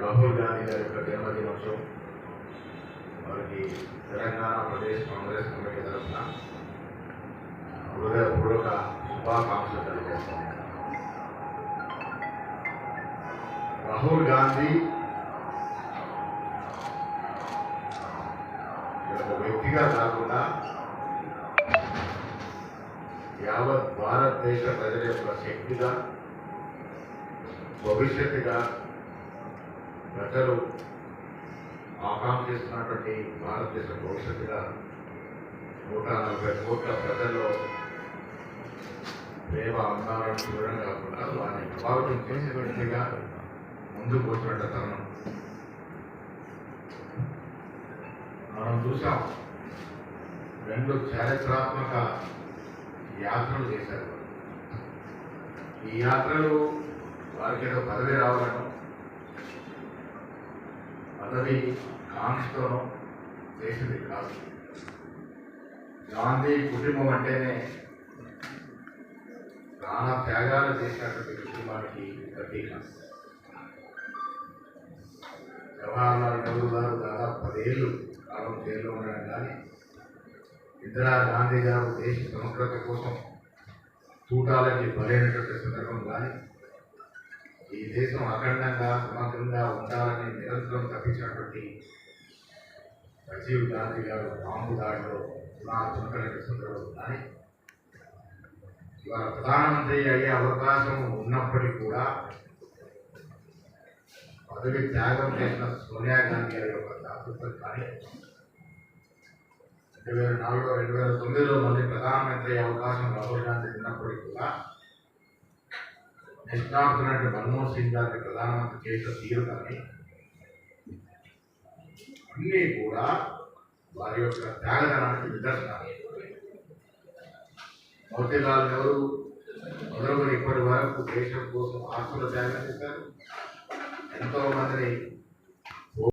राहुल गांधी गारेम दिनोत्सव प्रदेश कांग्रेस कमेटी तरफ़ हृदय शुभाकांक्ष राहुल गांधी व्यक्ति भारत देश प्रजल शक्ति भविष्य का ప్రజలు ఆకాంక్షిస్తున్నటువంటి భారతదేశ భవిష్యత్తుగా నూట నలభై కోట్ల ప్రజల్లో ప్రేమ అందాలను చూడడం కాకుండా వారిని ప్రభావితం చేసే ముందుకు వచ్చినట్టు తరుణం. మనం చూసాం రెండు చారిత్రాత్మక యాత్రలు చేశారు. ఈ యాత్రలు వారికి ఏదో పదవి రావాలను పదవి కాంక్షతో చేసింది కాదు. గాంధీ కుటుంబం అంటేనే ప్రాణ త్యాగాలు చేసినటువంటి కుటుంబానికి ప్రతీక. జవహర్లాల్ నెహ్రూ గారు దాదాపు పదేళ్ళు కాలం జైల్లో ఉండడం కానీ ఇందిరా గాంధీ గారు దేశ సమగ్రత కోసం తూటాలకి బలైనటువంటి సందర్భం కానీ ఈ దేశం అఖండంగా సమగ్రంగా ఉండాలని నిరంతరం తప్పించినటువంటి రాజీవ్ గాంధీ గారు బాంబు దాడిలో నా చునకలకి సందర్భం కానీ ఇవాళ ప్రధానమంత్రి అయ్యే అవకాశం ఉన్నప్పటికీ కూడా పదవి త్యాగం చేసిన సోనియా గాంధీ గారి యొక్క దాతృత్వం కానీ రెండు వేల నాలుగులో రెండు వేల తొమ్మిదిలో మళ్ళీ ప్రధానమంత్రి అవకాశం రాహుల్ గాంధీ ఉన్నప్పటికీ కూడా నిష్ణాతున్నటువంటి మన్మోహన్ సింగ్ గారిని ప్రధానమంత్రి చేసిన తీరు కానీ అన్నీ కూడా వారి యొక్క త్యాగదనానికి నిదర్శనాలు. మోతీలాల్ నెహ్రూ మొదలుకొని ఇప్పటి వరకు దేశం కోసం ఆస్తులు త్యాగం చేశారు. ఎంతో మందిని